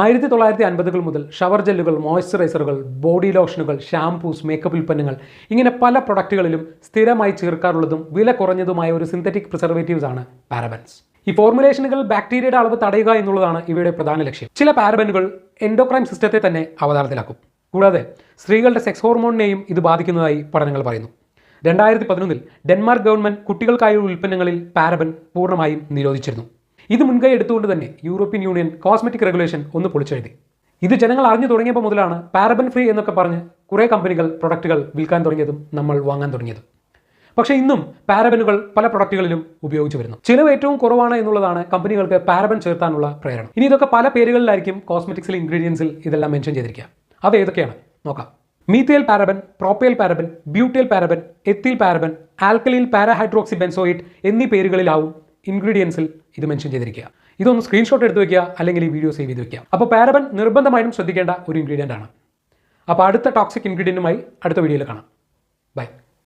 ആയിരത്തി തൊള്ളായിരത്തി അൻപതുകൾ മുതൽ ഷവർ ജെല്ലുകൾ മോയ്സ്ചറൈസറുകൾ ബോഡി ലോഷനുകൾ ഷാംപൂസ് മേക്കപ്പ് ഉൽപ്പന്നങ്ങൾ ഇങ്ങനെ പല പ്രൊഡക്റ്റുകളിലും സ്ഥിരമായി ചേർക്കാറുള്ളതും വില കുറഞ്ഞതുമായ ഒരു സിന്തറ്റിക് പ്രിസർവേറ്റീവ്സ് ആണ് പാരബൻസ് ഈ ഫോർമുലേഷനുകൾ ബാക്ടീരിയയുടെ അളവ് തടയുക എന്നുള്ളതാണ് ഇവയുടെ പ്രധാന ലക്ഷ്യം. ചില പാരബനുകൾ എൻഡോക്രൈം സിസ്റ്റത്തെ തന്നെ അവതാരത്തിലാക്കും. കൂടാതെ സ്ത്രീകളുടെ സെക്സ് ഹോർമോണിനെയും ഇത് ബാധിക്കുന്നതായി പഠനങ്ങൾ പറയുന്നു. രണ്ടായിരത്തി പതിനൊന്നിൽ ഡെൻമാർക്ക് ഗവൺമെന്റ് കുട്ടികൾക്കായുള്ള ഉൽപ്പന്നങ്ങളിൽ പാരബൻ പൂർണമായും നിരോധിച്ചിരുന്നു. ഇത് മുൻകൈ എടുത്തുകൊണ്ട് തന്നെ യൂറോപ്യൻ യൂണിയൻ കോസ്മെറ്റിക് റെഗുലേഷൻ ഒന്ന് പൊളിച്ചെഴുതി. ഇത് ജനങ്ങൾ അറിഞ്ഞു തുടങ്ങിയപ്പോൾ മുതലാണ് പാരബൻ ഫ്രീ എന്നൊക്കെ പറഞ്ഞ് കുറേ കമ്പനികൾ പ്രൊഡക്റ്റുകൾ വിൽക്കാൻ തുടങ്ങിയതും നമ്മൾ വാങ്ങാൻ തുടങ്ങിയതും. പക്ഷേ ഇന്നും പാരബനുകൾ പല പ്രൊഡക്റ്റുകളിലും ഉപയോഗിച്ചു വരുന്നു. ചിലവ് ഏറ്റവും കുറവാണ് എന്നുള്ളതാണ് കമ്പനികൾക്ക് പാരബൻ ചേർത്താനുള്ള പ്രേരണ. ഇനി ഇതൊക്കെ പല പേരുകളിലായിരിക്കും കോസ്മെറ്റിക്സിലെ ഇൻഗ്രീഡിയൻസിൽ ഇതെല്ലാം മെൻഷൻ ചെയ്തിരിക്കുക. അത് ഏതൊക്കെയാണ്? നോക്കാം. Methyl paraben propyl paraben butyl paraben ethyl paraben alkyl parahydroxy benzoate എന്നീ പേരുകളിലാവും ഇൻഗ്രീഡിയൻസിൽ ഇത് മെൻഷൻ ചെയ്തിരിക്കുക. ഇതൊന്ന് സ്ക്രീൻഷോട്ട് എടുത്ത് വെക്കുക അല്ലെങ്കിൽ ഈ വീഡിയോ സേവ് ചെയ്ത് വെക്കുക. അപ്പോൾ പാരബൻ നിർബന്ധമായും ശ്രദ്ധിക്കേണ്ട ഒരു ഇൻഗ്രീഡിയന്റ് ആണ്. അപ്പോൾ അടുത്ത ടോക്സിക് ഇൻഗ്രീഡിയന്റുമായി അടുത്ത വീഡിയോയിൽ കാണാം. ബൈ